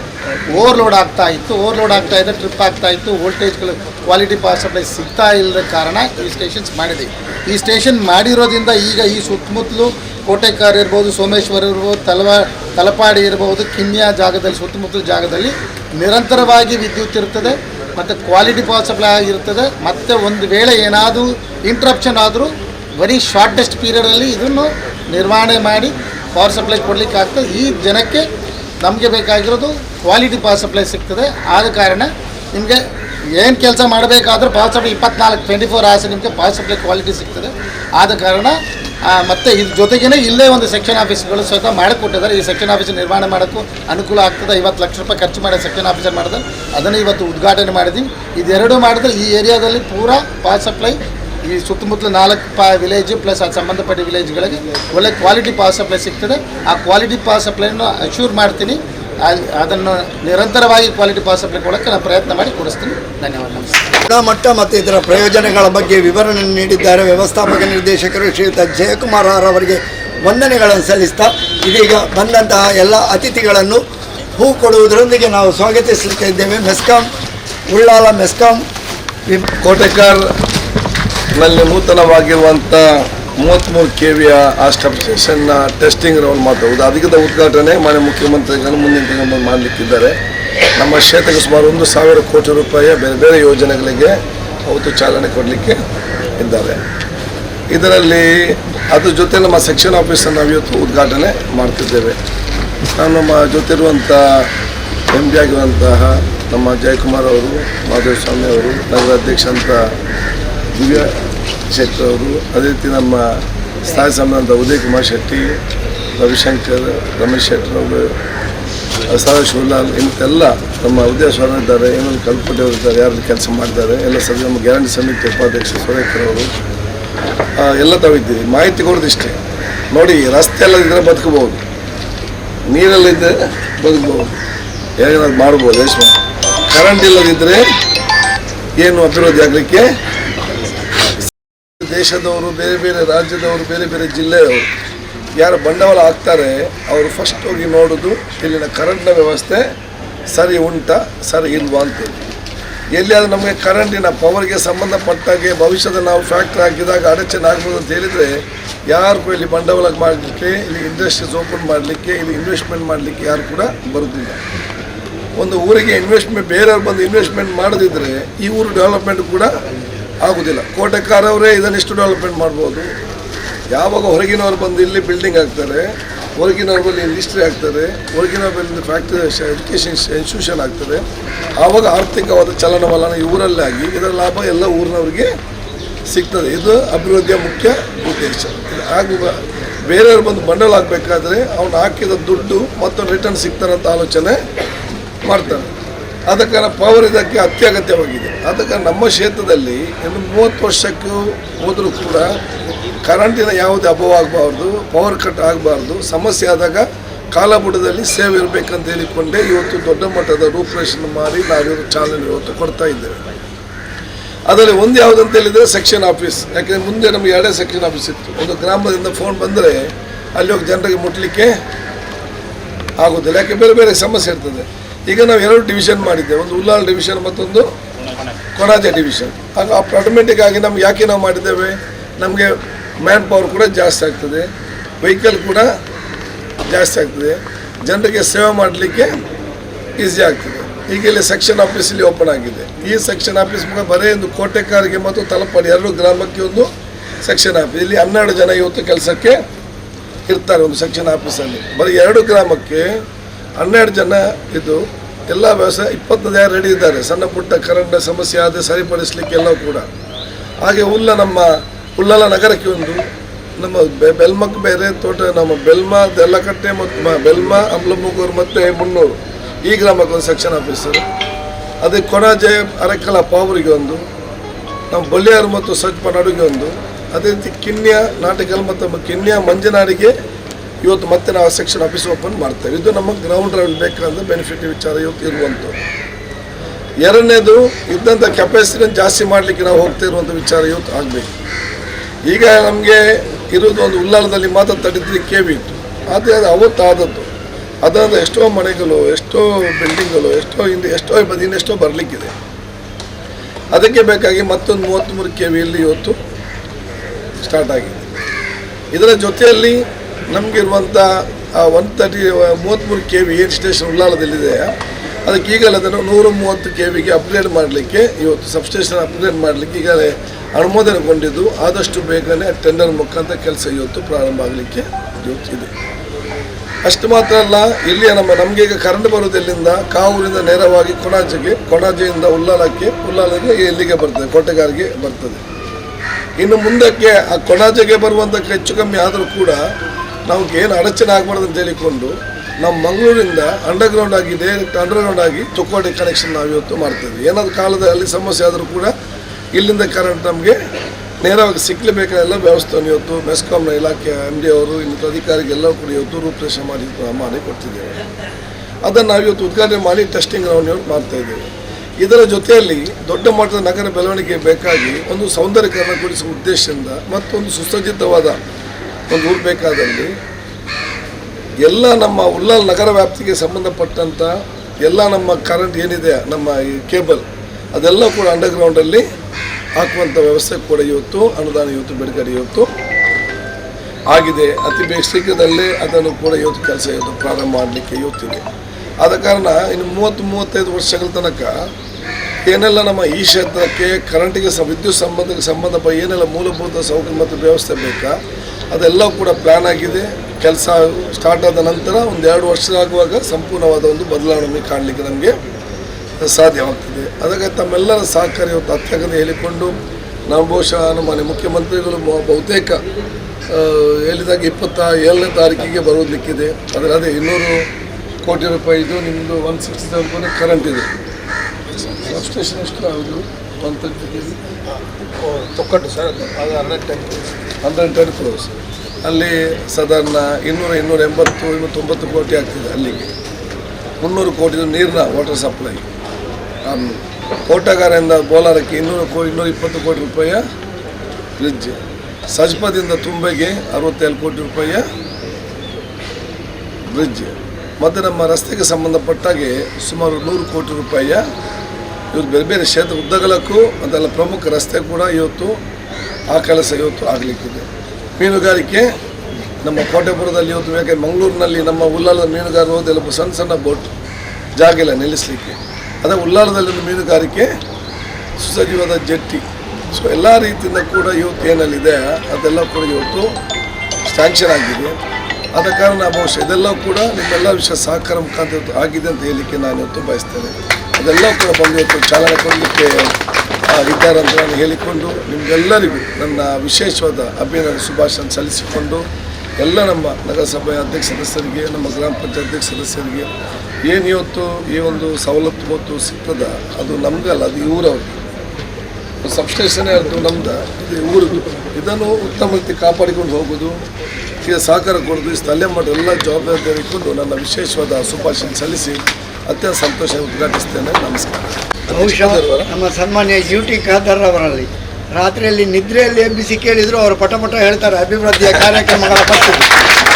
ಓವರ್ಲೋಡ್ ಆಗ್ತಾ ಇತ್ತು ಓವರ್ಲೋಡ್ ಆಗ್ತಾ ಇದೆ ಟ್ರಿಪ್ ಆಗ್ತಾ ಇತ್ತು ವೋಲ್ಟೇಜ್ಗಳು ಕ್ವಾಲಿಟಿ ಪವರ್ ಸಪ್ಲೈ ಸಿಗ್ತಾ ಇಲ್ಲದ ಕಾರಣ ಈ ಸ್ಟೇಷನ್ಸ್ ಮಾಡಿದೆ. ಈ ಸ್ಟೇಷನ್ ಮಾಡಿರೋದ್ರಿಂದ ಈಗ ಈ ಸುತ್ತಮುತ್ತಲು ಕೋಟೆಕಾರ್ ಇರ್ಬೋದು, ಸೋಮೇಶ್ವರ ಇರ್ಬೋದು ತಲವಾ ತಲಪಾಡಿ ಇರಬಹುದು ಕಿನ್ಯ ಜಾಗದಲ್ಲಿ, ಸುತ್ತಮುತ್ತಲ ಜಾಗದಲ್ಲಿ ನಿರಂತರವಾಗಿ ವಿದ್ಯುತ್ ಇರ್ತದೆ ಮತ್ತು ಕ್ವಾಲಿಟಿ ಪವರ್ ಸಪ್ಲೈ ಆಗಿರ್ತದೆ ಮತ್ತು ಒಂದು ವೇಳೆ ಏನಾದರೂ ಇಂಟ್ರಪ್ಷನ್ ಆದರೂ ಬರೀ ಶಾರ್ಟೆಸ್ಟ್ ಪೀರಿಯಡಲ್ಲಿ ಇದನ್ನು ನಿರ್ವಹಣೆ ಮಾಡಿ ಪವರ್ ಸಪ್ಲೈ ಕೊಡಲಿಕ್ಕೆ ಆಗ್ತದೆ. ಈ ಜನಕ್ಕೆ ನಮಗೆ ಬೇಕಾಗಿರೋದು ಕ್ವಾಲಿಟಿ ಪವರ್ ಸಪ್ಲೈ ಸಿಗ್ತದೆ. ಆದ ಕಾರಣ ನಿಮಗೆ ಏನು ಕೆಲಸ ಮಾಡಬೇಕಾದ್ರೂ ಪವರ್ ಸಪ್ಲೈ ಇಪ್ಪತ್ನಾಲ್ಕು ಟ್ವೆಂಟಿ ಫೋರ್ ಅವರ್ಸ್ ನಿಮಗೆ ಪವರ್ ಸಪ್ಲೈ ಕ್ವಾಲಿಟಿ ಸಿಗ್ತದೆ. ಆದ ಕಾರಣ ಮತ್ತೆ ಇದ್ರ ಜೊತೆಗೇ ಇಲ್ಲೇ ಒಂದು ಸೆಕ್ಷನ್ ಆಫೀಸ್ಗಳು ಸಹಿತ ಮಾಡಿಕೊಟ್ಟಿದ್ದಾರೆ. ಈ ಸೆಕ್ಷನ್ ಆಫೀಸ್ ನಿರ್ಮಾಣ ಮಾಡೋಕ್ಕೂ ಅನುಕೂಲ ಆಗ್ತದೆ. ಐವತ್ತು ಲಕ್ಷ ರೂಪಾಯಿ ಖರ್ಚು ಮಾಡಿ ಸೆಕ್ಷನ್ ಆಫೀಸರ್ ಮಾಡಿದ್ರೆ ಅದನ್ನು ಇವತ್ತು ಉದ್ಘಾಟನೆ ಮಾಡಿದ್ವಿ ಇದೆರಡು ಮಾಡಿದ್ರೆ ಈ ಏರಿಯಾದಲ್ಲಿ ಪೂರಾ ಪವರ್ ಸಪ್ಲೈ ಈ ಸುತ್ತಮುತ್ತಲ ನಾಲ್ಕು ಪಾ ವಿಲೇಜ್ ಪ್ಲಸ್ ಅದು ಸಂಬಂಧಪಟ್ಟ ವಿಲೇಜ್ಗಳಿಗೆ ಒಳ್ಳೆ ಕ್ವಾಲಿಟಿ ಪವರ್ ಸಪ್ಲೈ ಸಿಗ್ತದೆ. ಆ ಕ್ವಾಲಿಟಿ ಪವರ್ ಸಪ್ಲೈನ ಅಶ್ಯೂರ್ ಮಾಡ್ತೀನಿ. ಅದನ್ನು ನಿರಂತರವಾಗಿ ಕ್ವಾಲಿಟಿ ಪಾಸ್ ಕೊಡೋಕ್ಕೆ ನಾನು ಪ್ರಯತ್ನ ಮಾಡಿ ಕೊಡಿಸ್ತೀನಿ ಧನ್ಯವಾದ. ಗುಣಮಟ್ಟ ಮತ್ತು ಇದರ ಪ್ರಯೋಜನಗಳ ಬಗ್ಗೆ ವಿವರಣೆ ನೀಡಿದ್ದಾರೆ ವ್ಯವಸ್ಥಾಪಕ ನಿರ್ದೇಶಕರು ಶ್ರೀಯುತ ಜಯಕುಮಾರ್ ಅವರವರಿಗೆ ಅವರಿಗೆ ವಂದನೆಗಳನ್ನು ಸಲ್ಲಿಸ್ತಾ ಇದೀಗ ಬಂದಂತಹ ಎಲ್ಲ ಅತಿಥಿಗಳನ್ನು ಹೂ ಕೊಡುವುದರೊಂದಿಗೆ ನಾವು ಸ್ವಾಗತಿಸಲಿಕ್ಕೆ ಇದ್ದೇವೆ. ಮೆಸ್ಕಾಂ ಉಳ್ಳಾಲ ಮೆಸ್ಕಾಂ ಕೋಟೆಕಾರ್ನಲ್ಲಿ ಕೋಟೆಕಾರ್ನಲ್ಲಿ ನೂತನವಾಗಿರುವಂಥ ಮೂವತ್ತ್ಮೂರು ಕೆ ವಿಯ ಆ ಸ್ಟಬ್ ಟೆಸ್ಟಿಂಗ್ ರೌಂಡ್ ಮಾತಾಡೋದು ಅದಕ್ಕಿಂತ ಉದ್ಘಾಟನೆ ಮಾನ್ಯ ಮುಖ್ಯಮಂತ್ರಿಗಳು ಮುಂದಿನ ತಿಂಗಳು ಮಾಡಲಿಕ್ಕಿದ್ದಾರೆ. ನಮ್ಮ ಕ್ಷೇತ್ರಕ್ಕೆ ಸುಮಾರು ಒಂದು ಸಾವಿರ ಕೋಟಿ ರೂಪಾಯಿಯ ಬೇರೆ ಬೇರೆ ಯೋಜನೆಗಳಿಗೆ ಅವತ್ತು ಚಾಲನೆ ಕೊಡಲಿಕ್ಕೆ ಇದ್ದಾರೆ. ಇದರಲ್ಲಿ ಅದ್ರ ಜೊತೆ ನಮ್ಮ ಸೆಕ್ಷನ್ ಆಫೀಸನ್ನು ನಾವು ಇವತ್ತು ಉದ್ಘಾಟನೆ ಮಾಡ್ತಿದ್ದೇವೆ. ನಾನು ನಮ್ಮ ಜೊತೆ ಇರುವಂಥ ಎಂ ಪಿ ಆಗಿರುವಂತಹ ನಮ್ಮ ಜಯಕುಮಾರ್ ಅವರು ಮಾಧವಸ್ವಾಮಿ ಅವರು ನಗರ ಅಧ್ಯಕ್ಷ ಅಂತ ದಿವ್ಯ ಶೆಟ್ಟಿ ಅವರು ಅದೇ ರೀತಿ ನಮ್ಮ ಸ್ಥಾಯಿ ಸಂಬಂಧ ಉದಯ್ ಕುಮಾರ್ ಶೆಟ್ಟಿ, ರವಿಶಂಕರ್, ರಮೇಶ್ ಶೆಟ್ಟರ್ ಅವರು ಸದಾಶಿವ ಶಿವಲಾಲ್ ಇಂತೆಲ್ಲ ನಮ್ಮ ಉದಯಸ್ವಾಮಿ ಇದ್ದಾರೆ ಏನೊಂದು ಕಲ್ಪಟ್ಟೆಯವರು ಇದ್ದಾರೆ ಯಾರು ಕೆಲಸ ಮಾಡಿದ್ದಾರೆ ಎಲ್ಲ ಸರ್, ನಮ್ಮ ಗ್ಯಾರಂಟಿ ಸಮಿತಿ ಉಪಾಧ್ಯಕ್ಷ ಸುರೇಖರ್ ಅವರು. ಎಲ್ಲ ತಾವಿದ್ದೀವಿ ಮಾಹಿತಿ ಕೊಡೋದಿಷ್ಟೇ ನೋಡಿ, ರಸ್ತೆ ಎಲ್ಲ ಇದ್ದರೆ ಬದುಕಬಹುದು. ನೀರಲ್ಲಿದ್ದರೆ ಬದುಕಬಹುದು. ಹೇಗೆ ಮಾಡ್ಬೋದು ಯಶ್ವ ಕರೆಂಟ್ ಇಲ್ಲದಿದ್ದರೆ ಏನು ಅಭಿವೃದ್ಧಿ ಆಗಲಿಕ್ಕೆ ದೇಶದವರು, ಬೇರೆ ಬೇರೆ ರಾಜ್ಯದವರು, ಬೇರೆ ಬೇರೆ ಜಿಲ್ಲೆಯವರು ಯಾರು ಬಂಡವಾಳ ಹಾಕ್ತಾರೆ, ಅವರು ಫಸ್ಟ್ ಹೋಗಿ ನೋಡೋದು, ಇಲ್ಲಿನ ಕರೆಂಟ್ನ ವ್ಯವಸ್ಥೆ ಸರಿ ಉಂಟಾ, ಸರಿ ಇಲ್ವಾ ಅಂತೇಳಿ ಎಲ್ಲಿಯಾದರೂ ನಮಗೆ ಕರೆಂಟಿನ ಪವರ್ಗೆ ಸಂಬಂಧಪಟ್ಟಾಗೆ ಭವಿಷ್ಯದ ನಾವು ಫ್ಯಾಕ್ಟ್ರಿ ಹಾಕಿದಾಗ ಅಡಚಣೆ ಆಗ್ಬೋದು ಅಂತ ಹೇಳಿದರೆ ಯಾರು ಇಲ್ಲಿ ಬಂಡವಾಳ ಮಾಡಲಿಕ್ಕೆ, ಇಲ್ಲಿ ಇಂಡಸ್ಟ್ರೀಸ್ ಓಪನ್ ಮಾಡಲಿಕ್ಕೆ, ಇಲ್ಲಿ ಇನ್ವೆಸ್ಟ್ಮೆಂಟ್ ಮಾಡಲಿಕ್ಕೆ ಯಾರು ಕೂಡ ಬರೋದಿಲ್ಲ. ಒಂದು ಊರಿಗೆ ಇನ್ವೆಸ್ಟ್ಮೆಂಟ್ ಬೇರೆಯವ್ರು ಬಂದು ಇನ್ವೆಸ್ಟ್ಮೆಂಟ್ ಮಾಡದಿದ್ದರೆ ಈ ಊರು ಡೆವಲಪ್ಮೆಂಟ್ ಕೂಡ ಆಗೋದಿಲ್ಲ. ಕೋಟೆಕಾರವರೇ ಇದನ್ನೆಷ್ಟು ಡೆವಲಪ್ಮೆಂಟ್ ಮಾಡ್ಬೋದು. ಯಾವಾಗ ಹೊರಗಿನವ್ರು ಬಂದು ಇಲ್ಲಿ ಬಿಲ್ಡಿಂಗ್ ಆಗ್ತಾರೆ ಹೊರಗಿನವ್ರು ಬಂದು ಇಂಡಸ್ಟ್ರಿ ಆಗ್ತಾರೆ ಹೊರಗಿನವ್ರ ಬಂದು ಫ್ಯಾಕ್ಟ್ರಿ ಎಜುಕೇಷನ್ ಇನ್ಸ್ಟಿಟ್ಯೂಷನ್ ಆಗ್ತದೆ ಆವಾಗ ಆರ್ಥಿಕವಾದ ಚಲನವಲನ ಈ ಊರಲ್ಲೇ ಆಗಿ ಇದರ ಲಾಭ ಎಲ್ಲ ಊರಿನವ್ರಿಗೆ ಸಿಗ್ತದೆ. ಇದು ಅಭಿವೃದ್ಧಿಯ ಮುಖ್ಯ ಉದ್ದೇಶ. ಆಗುವ ಬೇರೆಯವ್ರು ಬಂದು ಬಂಡಲ್ ಹಾಕಬೇಕಾದ್ರೆ ಅವ್ನು ಹಾಕಿದ ದುಡ್ಡು ಮತ್ತೊಂದು ರಿಟರ್ನ್ ಸಿಗ್ತಾರಂತ ಆಲೋಚನೆ ಮಾಡ್ತಾನೆ ಕಾರಣ ಪವರ್ ಇದಕ್ಕೆ ಅತ್ಯಗತ್ಯವಾಗಿದೆ ಕಾರಣ ನಮ್ಮ ಕ್ಷೇತ್ರದಲ್ಲಿ ಇನ್ನು ಮೂವತ್ತು ವರ್ಷಕ್ಕೂ ಹೋದರೂ ಕೂಡ ಕರೆಂಟಿನ ಯಾವುದೇ ಅಭಾವ ಆಗಬಾರ್ದು ಪವರ್ ಕಟ್ ಆಗಬಾರ್ದು, ಸಮಸ್ಯೆ ಆದಾಗ ಕಾಲಬುಡದಲ್ಲಿ ಸೇವೆ ಇರಬೇಕಂತ ಹೇಳಿಕೊಂಡೇ ಇವತ್ತು ದೊಡ್ಡ ಮಟ್ಟದ ರೂಪರೇಷನ್ ಮಾಡಿ ನಾವಿವರು ಚಾಲನೆ ಇವತ್ತು ಕೊಡ್ತಾ ಇದ್ದೇವೆ. ಅದರಲ್ಲಿ ಒಂದು ಯಾವುದಂತ ಹೇಳಿದರೆ ಸೆಕ್ಷನ್ ಆಫೀಸ್ ಯಾಕೆಂದರೆ ಮುಂದೆ ನಮಗೆ ಎರಡೇ ಸೆಕ್ಷನ್ ಆಫೀಸ್ ಇತ್ತು. ಒಂದು ಗ್ರಾಮದಿಂದ ಫೋನ್ ಬಂದರೆ ಅಲ್ಲಿ ಹೋಗಿ ಜನರಿಗೆ ಮುಟ್ಲಿಕ್ಕೆ ಆಗೋದಿಲ್ಲ. ಯಾಕೆ ಬೇರೆ ಬೇರೆ ಸಮಸ್ಯೆ ಇರ್ತದೆ. ಈಗ ನಾವು ಎರಡು ಡಿವಿಷನ್ ಮಾಡಿದ್ದೇವೆ. ಒಂದು ಉಲ್ಲಾಲ್ ಡಿವಿಷನ್ ಮತ್ತೊಂದು ಕೊಣಾಜೆ ಡಿವಿಷನ್ ಆಗ ಆ ಆಗಿ ನಮ್ಗೆ ಯಾಕೆ ನಾವು ಮಾಡಿದ್ದೇವೆ? ನಮಗೆ ಮ್ಯಾನ್ ಪವರ್ ಕೂಡ ಜಾಸ್ತಿ ಆಗ್ತದೆ. ವೆಹಿಕಲ್ ಕೂಡ ಜಾಸ್ತಿ ಆಗ್ತದೆ. ಜನರಿಗೆ ಸೇವೆ ಮಾಡಲಿಕ್ಕೆ ಈಸಿ ಆಗ್ತದೆ. ಈಗ ಇಲ್ಲಿ ಸೆಕ್ಷನ್ ಆಫೀಸಲ್ಲಿ ಓಪನ್ ಆಗಿದೆ. ಈ ಸೆಕ್ಷನ್ ಆಫೀಸ್ ಮುಖ ಬರೀ ಒಂದು ಕೋಟೆಕಾರಿಗೆ ಮತ್ತು ತಲಪಾಡಿ ಎರಡು ಗ್ರಾಮಕ್ಕೆ ಒಂದು ಸೆಕ್ಷನ್ ಆಫೀಸ್ ಇಲ್ಲಿ ಹನ್ನೆರಡು ಜನ ಇವತ್ತು ಕೆಲಸಕ್ಕೆ ಇರ್ತಾರೆ ಒಂದು ಸೆಕ್ಷನ್ ಆಫೀಸಲ್ಲಿ ಬರೀ ಎರಡು ಗ್ರಾಮಕ್ಕೆ ಹನ್ನೆರಡು ಜನ ಇದ್ದು ಎಲ್ಲ ವ್ಯವಸಾಯ ಇಪ್ಪತ್ತು ಜನ ರೆಡಿ ಇದ್ದಾರೆ. ಸಣ್ಣ ಪುಟ್ಟ ಕರೆಂಟ್ ಸಮಸ್ಯೆ ಆದರೆ ಸರಿಪಡಿಸಲಿಕ್ಕೆ ಎಲ್ಲ ಕೂಡ. ಹಾಗೆ ಹುಲ್ಲ ನಮ್ಮ ಹುಲ್ಲಲ ನಗರಕ್ಕೆ ಒಂದು. ನಮ್ಮ ಬೆ- ಬೆಲ್ಮಕ್ಕೆ ಬೇರೆ, ತೋಟ ನಮ್ಮ ಬೆಲ್ಮ, ದೆಲ್ಲಕಟ್ಟೆ ಮತ್ತು ಬೆಲ್ಮ ಅಂಬ್ಲಮೂಗೂರು ಮತ್ತು ಮುನ್ನೂರು. ಈ ಗ್ರಾಮಕ್ಕೆ ಒಂದು ಸೆಕ್ಷನ್ ಆಫೀಸರು ಅದೇ ಕೊಣಾಜೆ, ಅರಕಲ ಪಾವರಿಗೆ ಒಂದು. ನಮ್ಮ ಬೊಲಿಯಾರು ಮತ್ತು ಸಜ್ಪ ನಡುಗೆ ಒಂದು. ಅದೇ ರೀತಿ ಕಿನ್ಯ ನಾಟಕಲ್ ಮತ್ತು ಕಿನ್ಯ ಮಂಜನಾಡಿಗೆ ಇವತ್ತು ಮತ್ತೆ ನಾವು ಸೆಕ್ಷನ್ ಆಫೀಸ್ ಓಪನ್ ಮಾಡ್ತೇವೆ. ಇದು ನಮಗೆ ಗ್ರೌಂಡ್ ಲೆವೆಲ್ ಬೇಕಾದ ಬೆನಿಫಿಟ್ ವಿಚಾರ ಇವತ್ತು ಇರುವಂಥದ್ದು. ಎರಡನೇದು ಇದ್ದಂಥ ಕೆಪಾಸಿಟಿನ ಜಾಸ್ತಿ ಮಾಡಲಿಕ್ಕೆ ನಾವು ಹೋಗ್ತಾ ಇರುವಂಥ ವಿಚಾರ ಇವತ್ತು ಆಗಬೇಕು. ಈಗ ನಮಗೆ ಇರೋದು ಒಂದು ಉಲ್ಲಾಳದಲ್ಲಿ ಮಾತ್ರ ತಡೆದ್ರೆ ಕೆ ವಿ ಇತ್ತು. ಆದರೆ ಅದು ಅವತ್ತು ಆದದ್ದು ಅದರಿಂದ ಎಷ್ಟೋ ಮನೆಗಳು, ಎಷ್ಟೋ ಬಿಲ್ಡಿಂಗ್ಗಳು ಎಷ್ಟೋ ಹಿಂದೆ ಎಷ್ಟೋ ಇನ್ನೆಷ್ಟೋ ಬರಲಿಕ್ಕಿದೆ. ಅದಕ್ಕೆ ಬೇಕಾಗಿ ಮತ್ತೊಂದು ಮೂವತ್ತ್ಮೂರು ಕೆ ವಿಯಲ್ಲಿ ಇವತ್ತು ಸ್ಟಾರ್ಟ್ ಆಗಿದೆ. ಇದರ ಜೊತೆಯಲ್ಲಿ ನಮಗಿರುವಂಥ ಒನ್ ತರ್ಟಿ ಮೂವತ್ತ್ಮೂರು ಕೆ ವಿ ಏನು ಸ್ಟೇಷನ್ ಉಳ್ಳಾಳದಲ್ಲಿದೆ ಅದಕ್ಕೆ ಈಗಲೇ ಅದನ್ನು ನೂರ ಮೂವತ್ತು ಕೆ ವಿಗೆ ಅಪ್ಗ್ರೇಡ್ ಮಾಡಲಿಕ್ಕೆ, ಇವತ್ತು ಸಬ್ಸ್ಟೇಷನ್ ಅಪ್ಗ್ರೇಡ್ ಮಾಡಲಿಕ್ಕೆ ಈಗಲೇ ಅನುಮೋದನೆಗೊಂಡಿದ್ದು. ಆದಷ್ಟು ಬೇಗನೆ ಟೆಂಡರ್ ಮುಖಾಂತರ ಕೆಲಸ ಇವತ್ತು ಪ್ರಾರಂಭ ಆಗಲಿಕ್ಕೆ ಇವತ್ತು ಇದೆ. ಅಷ್ಟು ಮಾತ್ರ ಅಲ್ಲ, ಇಲ್ಲಿಯ ನಮ್ಮ, ನಮಗೆ ಈಗ ಕರೆಂಟ್ ಬರುವುದಿಲ್ಲಿಂದ ಕಾವೂರಿಂದ ನೇರವಾಗಿ ಕೊಣಾಜೆಗೆ, ಕೊಣಾಜೆಯಿಂದ ಉಲ್ಲಾಲಕ್ಕೆ ಉಲ್ಲಾಲಕ್ಕೆ ಇಲ್ಲಿಗೆ ಬರ್ತದೆ, ಕೋಟೆಗಾರಿಗೆ ಬರ್ತದೆ. ಇನ್ನು ಮುಂದಕ್ಕೆ ಆ ಕೊಣಾಜೆಗೆ ಬರುವಂಥ ಹೆಚ್ಚು ಕಮ್ಮಿ ಆದರೂ ಕೂಡ ನಮ್ಗೆ ಏನು ಅಡಚಣೆ ಆಗಬಾರ್ದು ಅಂತ ಹೇಳಿಕೊಂಡು ನಮ್ಮ ಮಂಗಳೂರಿಂದ ಅಂಡರ್ಗ್ರೌಂಡ್ ಆಗಿ ಡೈರೆಕ್ಟ್ ಅಂಡರ್ಗ್ರೌಂಡ್ ಆಗಿ ತುಕ್ಕೋಡಿ ಕನೆಕ್ಷನ್ ನಾವು ಇವತ್ತು ಮಾಡ್ತಿದ್ವಿ. ಏನಾದ್ರು ಕಾಲದಲ್ಲಿ ಸಮಸ್ಯೆ ಆದರೂ ಕೂಡ ಇಲ್ಲಿಂದ ಕರೆಂಟ್ ನಮಗೆ ನೇರವಾಗಿ ಸಿಕ್ಕಲೇಬೇಕಾದ ವ್ಯವಸ್ಥೆಯನ್ನು ಇವತ್ತು ಮೆಸ್ಕಾಂನ ಇಲಾಖೆ ಎಂ ಡಿ ಅವರು, ಇನ್ನಿತರ ಅಧಿಕಾರಿಗೆಲ್ಲರೂ ಕೂಡ ಇವತ್ತು ರೂಪರೇಷೆ ಮಾಡಿ ಮಾಡಿ ಕೊಡ್ತಿದ್ದೇವೆ ಅದನ್ನು ನಾವು ಇವತ್ತು ಉದ್ಘಾಟನೆ ಮಾಡಿ ಟೆಸ್ಟಿಂಗ್ ನಾವು ಮಾಡ್ತಾ ಇದ್ದೇವೆ. ಇದರ ಜೊತೆಯಲ್ಲಿ ದೊಡ್ಡ ಮಟ್ಟದ ನಗರ ಬೆಳವಣಿಗೆ ಬೇಕಾಗಿ ಒಂದು ಸೌಂದರ್ಯೀಕರಣಗೊಳಿಸುವ ಉದ್ದೇಶದಿಂದ ಮತ್ತೊಂದು ಸುಸಜ್ಜಿತವಾದ ಒಂದು ಊರು ಎಲ್ಲ ನಮ್ಮ ಉಲ್ಲಾಲ್ ನಗರ ವ್ಯಾಪ್ತಿಗೆ ಸಂಬಂಧಪಟ್ಟಂಥ ಎಲ್ಲ ನಮ್ಮ ಕರೆಂಟ್ ಏನಿದೆ, ನಮ್ಮ ಈ ಕೇಬಲ್ ಅದೆಲ್ಲ ಕೂಡ ಅಂಡರ್ಗ್ರೌಂಡಲ್ಲಿ ಹಾಕುವಂಥ ವ್ಯವಸ್ಥೆ ಕೂಡ ಇವತ್ತು, ಅನುದಾನ ಇವತ್ತು ಬಿಡುಗಡೆ ಇವತ್ತು ಆಗಿದೆ. ಅತಿ ಬೇಗ ಶೀಘ್ರದಲ್ಲೇ ಅದನ್ನು ಕೂಡ ಇವತ್ತು ಕೆಲಸ ಇವತ್ತು ಪ್ರಾರಂಭ ಮಾಡಲಿಕ್ಕೆ ಇವತ್ತಿದೆ. ಆದ ಕಾರಣ ಇನ್ನು ಮೂವತ್ತು, ಮೂವತ್ತೈದು ವರ್ಷಗಳ ತನಕ ಏನೆಲ್ಲ ನಮ್ಮ ಈ ಕ್ಷೇತ್ರಕ್ಕೆ ಕರೆಂಟಿಗೆ ಸ ವಿದ್ಯುತ್ ಸಂಬಂಧಕ್ಕೆ ಸಂಬಂಧಪಟ್ಟ ಏನೆಲ್ಲ ಮೂಲಭೂತ ಸೌಕರ್ಯ ಮತ್ತು ವ್ಯವಸ್ಥೆ ಬೇಕಾ ಅದೆಲ್ಲ ಕೂಡ ಪ್ಲ್ಯಾನ್ ಆಗಿದೆ. ಕೆಲಸ ಸ್ಟಾರ್ಟ್ ಆದ ನಂತರ ಒಂದು ಎರಡು ವರ್ಷ ಆಗುವಾಗ ಸಂಪೂರ್ಣವಾದ ಒಂದು ಬದಲಾವಣೆ ಕಾಣಲಿಕ್ಕೆ ನಮಗೆ ಸಾಧ್ಯವಾಗ್ತದೆ. ಅದಕ್ಕೆ ತಮ್ಮೆಲ್ಲರ ಸಹಕಾರ ಇವತ್ತು ಅತ್ಯಗತ್ಯ ಹೇಳಿಕೊಂಡು ನಾವು ಬಹುಶಃ ನಮ್ಮ ಮುಖ್ಯಮಂತ್ರಿಗಳು ಬಹುತೇಕ ಹೇಳಿದಾಗ ಇಪ್ಪತ್ತ ಏಳನೇ ತಾರೀಕಿಗೆ ಬರೋದಕ್ಕಿದೆ ಅದರ ಅದೇ ಇನ್ನೂರು ಕೋಟಿ ರೂಪಾಯಿ ಇದು ನಿಮ್ಮದು ಒನ್ ಸಿಕ್ಸ್ಟಿ ಸೆವೆನ್ ಕರೆಂಟ್ ಇದೆ. ಸಬ್ಸ್ಟೇಷನ್ ಎಷ್ಟು ಆಗೋದು ಒನ್ ತರ್ಟಿ ತೊಕ್ಕಟ್ಟು ಸರ್, ಅದು hundred ten hundred ten crores ಅಲ್ಲಿ ಸಾಧಾರಣ ಇನ್ನೂರ ಇನ್ನೂರ ಎಂಬತ್ತು ಇನ್ನೂರ ತೊಂಬತ್ತು ಕೋಟಿ ಆಗ್ತಿದೆ ಅಲ್ಲಿಗೆ. ಮುನ್ನೂರು ಕೋಟಿ ನೀರಿನ ವಾಟರ್ ಸಪ್ಲೈ ಕೋಟಗಾರದಿಂದ ಬೋಲಾರಕ್ಕೆ ಇನ್ನೂರು ಕೋಟಿ ಇನ್ನೂರ ಇಪ್ಪತ್ತು ಕೋಟಿ ರೂಪಾಯಿಯ ಬ್ರಿಡ್ಜ್ ಸಜ್ಪದಿಂದ ತುಂಬೆಗೆ ಅರವತ್ತೇಳು ಕೋಟಿ ರೂಪಾಯಿಯ ಬ್ರಿಡ್ಜ್ ಮತ್ತು ನಮ್ಮ ರಸ್ತೆಗೆ ಸಂಬಂಧಪಟ್ಟಾಗೆ ಸುಮಾರು ನೂರು ಕೋಟಿ ರೂಪಾಯಿಯ ಇವತ್ತು ಬೇರೆ ಬೇರೆ ಕ್ಷೇತ್ರ ಉದ್ದಗಲಕ್ಕೂ ಅದೆಲ್ಲ ಪ್ರಮುಖ ರಸ್ತೆ ಕೂಡ ಇವತ್ತು ಆ ಕೆಲಸ ಇವತ್ತು ಆಗಲಿಕ್ಕಿದೆ. ಮೀನುಗಾರಿಕೆ, ನಮ್ಮ ಕೋಟೆಪುರದಲ್ಲಿ ಇವತ್ತು ಯಾಕೆ ಮಂಗಳೂರಿನಲ್ಲಿ ನಮ್ಮ ಉಲ್ಲಾಲದ ಮೀನುಗಾರರು ಹೋದೆಲ್ಲ ಸಣ್ಣ ಸಣ್ಣ ಬೋಟ್ ಜಾಗ ಇಲ್ಲ ನಿಲ್ಲಿಸಲಿಕ್ಕೆ. ಅದೇ ಉಲ್ಲಾಲದಲ್ಲಿ ಮೀನುಗಾರಿಕೆ ಸುಸಜೀವಾದ ಜಟ್ಟಿ. ಸೊ ಎಲ್ಲ ರೀತಿಯಿಂದ ಕೂಡ ಇವತ್ತು ಏನಲ್ಲಿದೆ ಅದೆಲ್ಲ ಕೂಡ ಇವತ್ತು ಸ್ಯಾಂಕ್ಷನ್ ಆಗಿದೆ. ಆದ ಕಾರಣ ಬಹುಶಃ ಇದೆಲ್ಲ ಕೂಡ ನಿಮ್ಮೆಲ್ಲ ವಿಷಯ ಸಹಕಾರ ಮುಖಾಂತರ ಆಗಿದೆ ಅಂತ ಹೇಳಲಿಕ್ಕೆ ನಾನು ಇವತ್ತು ಬಯಸ್ತೇನೆ. ಅದೆಲ್ಲ ಕೂಡ ಬಂದಿತ್ತು. ಚಾಲನೆ ಕೊಡಲಿಕ್ಕೆ ಇದ್ದಾರೆ ಅಂತ ನಾನು ಹೇಳಿಕೊಂಡು ನಿಮಗೆಲ್ಲರಿಗೂ ನನ್ನ ವಿಶೇಷವಾದ ಅಭಿನಂದನೆ ಶುಭಾಶಯ ಸಲ್ಲಿಸಿಕೊಂಡು ಎಲ್ಲ ನಮ್ಮ ನಗರಸಭೆಯ ಅಧ್ಯಕ್ಷ ಸದಸ್ಯರಿಗೆ, ನಮ್ಮ ಗ್ರಾಮ ಪಂಚಾಯತ್ ಅಧ್ಯಕ್ಷ ಸದಸ್ಯರಿಗೆ ಏನು ಇವತ್ತು ಈ ಒಂದು ಸವಲತ್ತು ಮತ್ತು ಸಿಗ್ತದ? ಅದು ನಮಗಲ್ಲ ಅದು ಇವರವ್ರಿಗೆ ಸಬ್ಸ್ಟೇಷನ್ ಅದು ನಮ್ದು, ಇದು ಊರಿಗೂ ಇದನ್ನು ಉತ್ತಮ ರೀತಿ ಕಾಪಾಡಿಕೊಂಡು ಹೋಗೋದು ಈಗ ಸಹಕಾರ ಕೊಡೋದು ಸ್ಥಳೀಯ ಮಟ್ಟ ಎಲ್ಲ ಜವಾಬ್ದಾರಿ ಇಟ್ಕೊಂಡು ನನ್ನ ವಿಶೇಷವಾದ ಶುಭಾಶಯ ಸಲ್ಲಿಸಿ ಅತ್ಯಂತ ಸಂತೋಷ ಉದ್ಘಾಟಿಸ್ತೇನೆ. ನಮಸ್ಕಾರ. ಬಹುಶಃ ನಮ್ಮ ಸನ್ಮಾನ್ಯ ಯು ಟಿ ಖಾದರ್ ಅವರಲ್ಲಿ ರಾತ್ರಿಯಲ್ಲಿ ನಿದ್ರೆಯಲ್ಲಿ ಎಬ್ಬಿಸಿ ಕೇಳಿದ್ರು ಅವರು ಪಟ ಪಟ ಹೇಳ್ತಾರೆ ಅಭಿವೃದ್ಧಿಯ ಕಾರ್ಯಕ್ರಮಗಳ ಬಗ್ಗೆ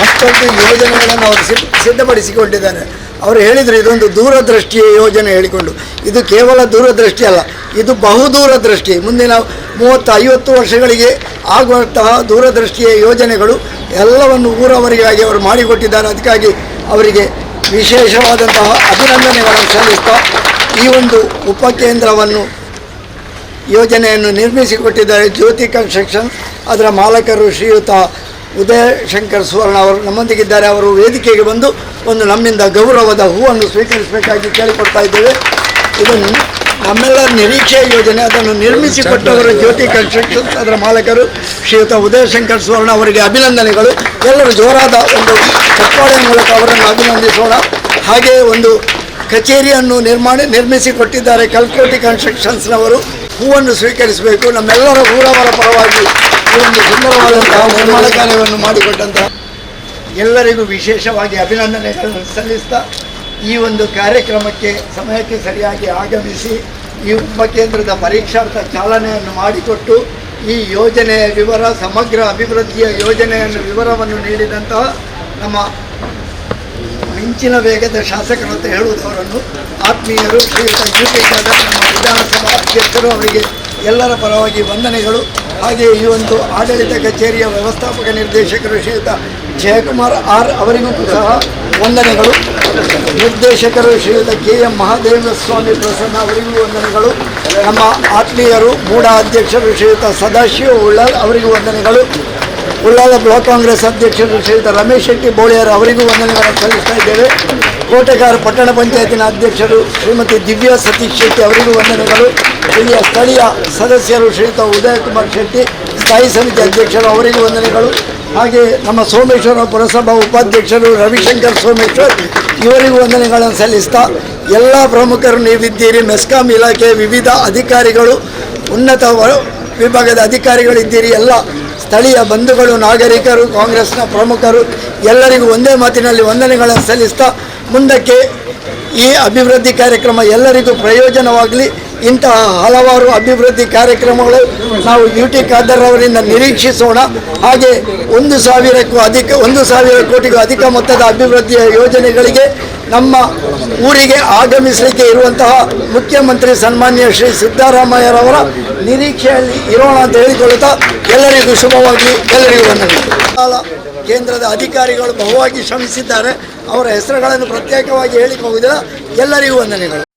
ಅಷ್ಟೊಂದು ಯೋಜನೆಗಳನ್ನು ಅವರು ಸಿದ್ಧ ಸಿದ್ಧಪಡಿಸಿಕೊಂಡಿದ್ದಾರೆ ಅವರು ಹೇಳಿದರು ಇದೊಂದು ದೂರದೃಷ್ಟಿಯ ಯೋಜನೆ ಹೇಳಿಕೊಂಡು. ಇದು ಕೇವಲ ದೂರದೃಷ್ಟಿ ಅಲ್ಲ ಇದು ಬಹುದೂರದೃಷ್ಟಿ ಮುಂದಿನ ಮೂವತ್ತು ಐವತ್ತು ವರ್ಷಗಳಿಗೆ ಆಗುವಂತಹ ದೂರದೃಷ್ಟಿಯ ಯೋಜನೆಗಳು ಎಲ್ಲವನ್ನು ಊರವರಿಗಾಗಿ ಅವರು ಮಾಡಿಕೊಟ್ಟಿದ್ದಾರೆ. ಅದಕ್ಕಾಗಿ ಅವರಿಗೆ ವಿಶೇಷವಾದಂತಹ ಅಭಿನಂದನೆಗಳನ್ನು ಸಲ್ಲಿಸ್ತಾ ಈ ಒಂದು ಉಪಕೇಂದ್ರವನ್ನು ಯೋಜನೆಯನ್ನು ನಿರ್ಮಿಸಿಕೊಟ್ಟಿದ್ದಾರೆ ಜ್ಯೋತಿ ಕನ್ಸ್ಟ್ರಕ್ಷನ್. ಅದರ ಮಾಲಕರು ಶ್ರೀಯುತ ಉದಯ ಶಂಕರ್ ಸುವರ್ಣ ಅವರು ನಮ್ಮೊಂದಿಗಿದ್ದಾರೆ. ಅವರು ವೇದಿಕೆಗೆ ಬಂದು ಒಂದು ನಮ್ಮಿಂದ ಗೌರವದ ಹೂವನ್ನು ಸ್ವೀಕರಿಸಬೇಕಾಗಿ ಕೇಳಿಕೊಡ್ತಾ ಇದ್ದೇವೆ. ಇದು ನಮ್ಮೆಲ್ಲರ ನಿರೀಕ್ಷೆ ಯೋಜನೆ, ಅದನ್ನು ನಿರ್ಮಿಸಿಕೊಟ್ಟವರು ಜ್ಯೋತಿ ಕನ್ಸ್ಟ್ರಕ್ಷನ್ಸ್ ಅದರ ಮಾಲಕರು ಶ್ರೀಯುತ ಉದಯ ಶಂಕರ್ ಸುವರ್ಣ ಅವರಿಗೆ ಅಭಿನಂದನೆಗಳು. ಎಲ್ಲರೂ ಜೋರಾದ ಒಂದು ಚಪ್ಪಾಳೆ ಮೂಲಕ ಅವರನ್ನು ಅಭಿನಂದಿಸೋಣ. ಹಾಗೆ ಒಂದು ಕಚೇರಿಯನ್ನು ನಿರ್ಮಾಣ, ನಿರ್ಮಿಸಿಕೊಟ್ಟಿದ್ದಾರೆ ಕಲ್ಕೋಟಿ ಕನ್ಸ್ಟ್ರಕ್ಷನ್ಸ್ನವರು. ಹೂವನ್ನು ಸ್ವೀಕರಿಸಬೇಕು. ನಮ್ಮೆಲ್ಲರ ಊರವರ ಪರವಾಗಿ ಈ ಒಂದು ಸುಂದರವಾದಂತಹ ನಿರ್ಮಾಣ ಕಾರ್ಯವನ್ನು ಮಾಡಿಕೊಟ್ಟಂತಹ ಎಲ್ಲರಿಗೂ ವಿಶೇಷವಾಗಿ ಅಭಿನಂದನೆಗಳನ್ನು ಸಲ್ಲಿಸ್ತಾ ಈ ಒಂದು ಕಾರ್ಯಕ್ರಮಕ್ಕೆ ಸಮಯಕ್ಕೆ ಸರಿಯಾಗಿ ಆಗಮಿಸಿ ಈ ಉಪಕೇಂದ್ರದ ಪರೀಕ್ಷಾರ್ಥ ಚಾಲನೆಯನ್ನು ಮಾಡಿಕೊಟ್ಟು ಈ ಯೋಜನೆಯ ವಿವರ, ಸಮಗ್ರ ಅಭಿವೃದ್ಧಿಯ ಯೋಜನೆಯನ್ನು ವಿವರವನ್ನು ನೀಡಿದಂತಹ ನಮ್ಮ ಮಿಂಚಿನ ವೇಗದ ಶಾಸಕರು ಅಂತ ಹೇಳುವುದವರನ್ನು ಆತ್ಮೀಯರು ಶ್ರೀಯುತ ಯು ನಮ್ಮ ವಿಧಾನಸಭಾ ಅಧ್ಯಕ್ಷರು ಅವರಿಗೆ ಎಲ್ಲರ ಪರವಾಗಿ ವಂದನೆಗಳು. ಹಾಗೆ ಈ ಒಂದು ಆಡಳಿತ ಕಚೇರಿಯ ವ್ಯವಸ್ಥಾಪಕ ನಿರ್ದೇಶಕರು ಶ್ರೀಯುತ ಜಯಕುಮಾರ್ ಆರ್ ಅವರಿಗೂ ಸಹ ವಂದನೆಗಳು. ನಿರ್ದೇಶಕರು ಶ್ರೀಯುತ ಕೆ ಎಂ ಮಹಾದೇವ ಸ್ವಾಮಿ ಪ್ರಸನ್ನ ಅವರಿಗೂ ವಂದನೆಗಳು. ನಮ್ಮ ಆತ್ಮೀಯರು, ಮೂಡ ಅಧ್ಯಕ್ಷರು ಶ್ರೀಯುತ ಸದಾಶಿವ ಉಳ್ಳಾಲ್ ಅವರಿಗೂ ವಂದನೆಗಳು. ಉಳ್ಳಾಲ ಬ್ಲಾಕ್ ಕಾಂಗ್ರೆಸ್ ಅಧ್ಯಕ್ಷರು ಶ್ರೀಯುತ ರಮೇಶ್ ಶೆಟ್ಟಿ ಬೋಳಿಯರ್ ಅವರಿಗೂ ವಂದನೆಗಳನ್ನು ಸಲ್ಲಿಸ್ತಾ ಇದ್ದೇವೆ. ಕೋಟೆಗಾರ ಪಟ್ಟಣ ಪಂಚಾಯತಿನ ಅಧ್ಯಕ್ಷರು ಶ್ರೀಮತಿ ದಿವ್ಯಾ ಸತೀಶ್ ಶೆಟ್ಟಿ ಅವರಿಗೂ ವಂದನೆಗಳು. ಇಲ್ಲಿಯ ಸ್ಥಳೀಯ ಸದಸ್ಯರು ಶ್ರೀಯುತ ಉದಯ ಕುಮಾರ್ ಶೆಟ್ಟಿ, ಸ್ಥಾಯಿ ಸಮಿತಿ ಅಧ್ಯಕ್ಷರು ಅವರಿಗೂ ವಂದನೆಗಳು. ಹಾಗೆ ನಮ್ಮ ಸೋಮೇಶ್ವರ ಪುರಸಭಾ ಉಪಾಧ್ಯಕ್ಷರು ರವಿಶಂಕರ್ ಸೋಮೇಶ್ವರ್, ಇವರಿಗೂ ವಂದನೆಗಳನ್ನು ಸಲ್ಲಿಸ್ತಾ ಎಲ್ಲ ಪ್ರಮುಖರು ನೀವಿದ್ದೀರಿ. ಮೆಸ್ಕಾಂ ಇಲಾಖೆ ವಿವಿಧ ಅಧಿಕಾರಿಗಳು, ಉನ್ನತ ವಿಭಾಗದ ಅಧಿಕಾರಿಗಳಿದ್ದೀರಿ. ಎಲ್ಲ ಸ್ಥಳೀಯ ಬಂಧುಗಳು, ನಾಗರಿಕರು, ಕಾಂಗ್ರೆಸ್ನ ಪ್ರಮುಖರು ಎಲ್ಲರಿಗೂ ಒಂದೇ ಮಾತಿನಲ್ಲಿ ವಂದನೆಗಳನ್ನು ಸಲ್ಲಿಸ್ತಾ ಮುಂದಕ್ಕೆ ಈ ಅಭಿವೃದ್ಧಿ ಕಾರ್ಯಕ್ರಮ ಎಲ್ಲರಿಗೂ ಪ್ರಯೋಜನವಾಗಲಿ. ಇಂತಹ ಹಲವಾರು ಅಭಿವೃದ್ಧಿ ಕಾರ್ಯಕ್ರಮಗಳು ನಾವು ಯು ಟಿ ಖಾದರ್ ಅವರಿಂದ ನಿರೀಕ್ಷಿಸೋಣ. ಹಾಗೆ ಒಂದು ಸಾವಿರಕ್ಕೂ ಅಧಿಕ, ಒಂದು ಸಾವಿರ ಕೋಟಿಗೂ ಅಧಿಕ ಮೊತ್ತದ ಅಭಿವೃದ್ಧಿಯ ಯೋಜನೆಗಳಿಗೆ ನಮ್ಮ ಊರಿಗೆ ಆಗಮಿಸಲಿಕ್ಕೆ ಇರುವಂತಹ ಮುಖ್ಯಮಂತ್ರಿ ಸನ್ಮಾನ್ಯ ಶ್ರೀ ಸಿದ್ದರಾಮಯ್ಯರವರ ನಿರೀಕ್ಷೆಯಲ್ಲಿ ಇರೋಣ ಅಂತ ಹೇಳಿಕೊಳ್ಳುತ್ತಾ ಎಲ್ಲರಿಗೂ ಶುಭವಾಗಿ ಎಲ್ಲರಿಗೂ ಕಾಲ ಕೇಂದ್ರದ ಅಧಿಕಾರಿಗಳು ಬಹುವಾಗಿ ಶ್ರಮಿಸಿದ್ದಾರೆ. ಅವರ ಹೆಸರುಗಳನ್ನು ಪ್ರತ್ಯೇಕವಾಗಿ ಹೇಳಿಕೊಳ್ಳುವುದಿಲ್ಲ. ಎಲ್ಲರಿಗೂ ವಂದನೆಗಳು.